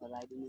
riding